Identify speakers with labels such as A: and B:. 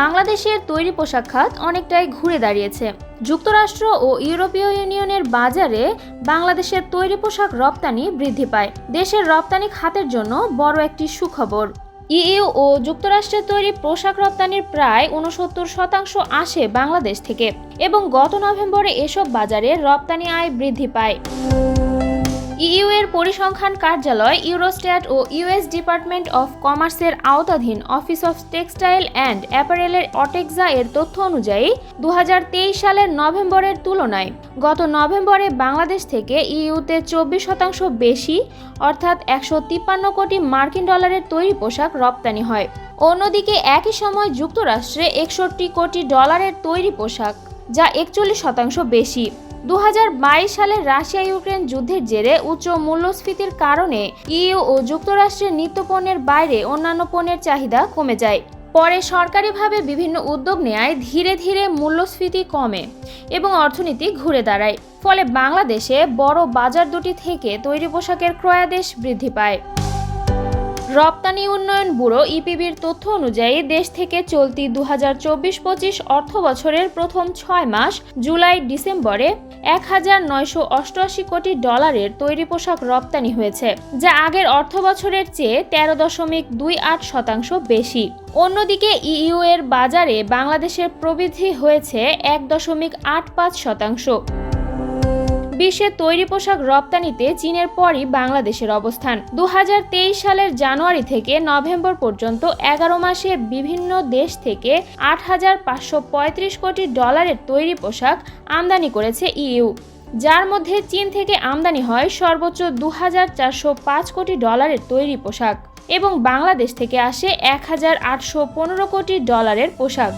A: বাংলাদেশের তৈরি পোশাক খাত অনেকটাই ঘুরে দাঁড়িয়েছে। যুক্তরাষ্ট্র ও ইউরোপীয় ইউনিয়নের বাজারে বাংলাদেশের তৈরি পোশাক রপ্তানি বৃদ্ধি পায়। দেশের রপ্তানি খাতের জন্য বড় একটি সুখবর। ইইউ ও যুক্তরাষ্ট্রের তৈরি পোশাক রপ্তানির প্রায় উনসত্তর শতাংশ আসে বাংলাদেশ থেকে এবং গত নভেম্বরে এসব বাজারে রপ্তানি আয় বৃদ্ধি পায়। ইইউ এর পরিসংখ্যান কার্যালয় ইউরোস্ট্যাট ও ইউএস ডিপার্টমেন্ট অফ কমার্সের আওতাধীন অফিস অফ টেক্সটাইল অ্যান্ড অ্যাপারেলের অটেক্সা এর তথ্য অনুযায়ী দু হাজার তেইশ সালের নভেম্বরের তুলনায় গত নভেম্বরে বাংলাদেশ থেকে ইইউতে চব্বিশ শতাংশ বেশি, অর্থাৎ একশো তিপ্পান্ন কোটি মার্কিন ডলারের তৈরি পোশাক রপ্তানি হয়। অন্যদিকে একই সময় যুক্তরাষ্ট্রে একষট্টি কোটি ডলারের তৈরি পোশাক, যা একচল্লিশ শতাংশ বেশি। দু সালের রাশিয়া ইউক্রেন যুদ্ধের জেরে উচ্চ মূল্যস্ফীতির কারণে ইইউ ও যুক্তরাষ্ট্রের নিত্যপণ্যের বাইরে অন্যান্য পণ্যের চাহিদা কমে যায়। পরে সরকারিভাবে বিভিন্ন উদ্যোগ নেয় ধীরে ধীরে মূল্যস্ফীতি কমে এবং অর্থনীতি ঘুরে দাঁড়ায়। ফলে বাংলাদেশে বড় বাজার দুটি থেকে তৈরি পোশাকের ক্রয়াদেশ বৃদ্ধি পায়। রপ্তানি উন্নয়ন ব্যুরো ইপিবির তথ্য অনুযায়ী দেশ থেকে চলতি দু হাজার চব্বিশ পঁচিশ অর্থ বছরের প্রথম ছয় মাস জুলাই ডিসেম্বরে এক হাজার নয়শো অষ্টআশি কোটি ডলারের তৈরি পোশাক রপ্তানি হয়েছে, যা আগের অর্থ বছরের চেয়ে তেরো দশমিক দুই আট শতাংশ বেশি। অন্যদিকে ইইউ এর বাজারে বাংলাদেশের প্রবৃদ্ধি হয়েছে এক দশমিক আট পাঁচ শতাংশ। বিশ্বে তৈরি পোশাক রপ্তানিতে চীনের পরই বাংলাদেশের অবস্থান। দু হাজার তেইশ সালের জানুয়ারি থেকে নভেম্বর পর্যন্ত এগারো মাসে বিভিন্ন দেশ থেকে আট হাজার পাঁচশো পঁয়ত্রিশ কোটি ডলারের তৈরি পোশাক আমদানি করেছে ইইউ। যার মধ্যে চীন থেকে আমদানি হয় সর্বোচ্চ দু হাজার চারশো পাঁচ কোটি ডলারের তৈরি পোশাক এবং বাংলাদেশ থেকে আসে এক হাজার আটশো পনেরো কোটি ডলারের পোশাক।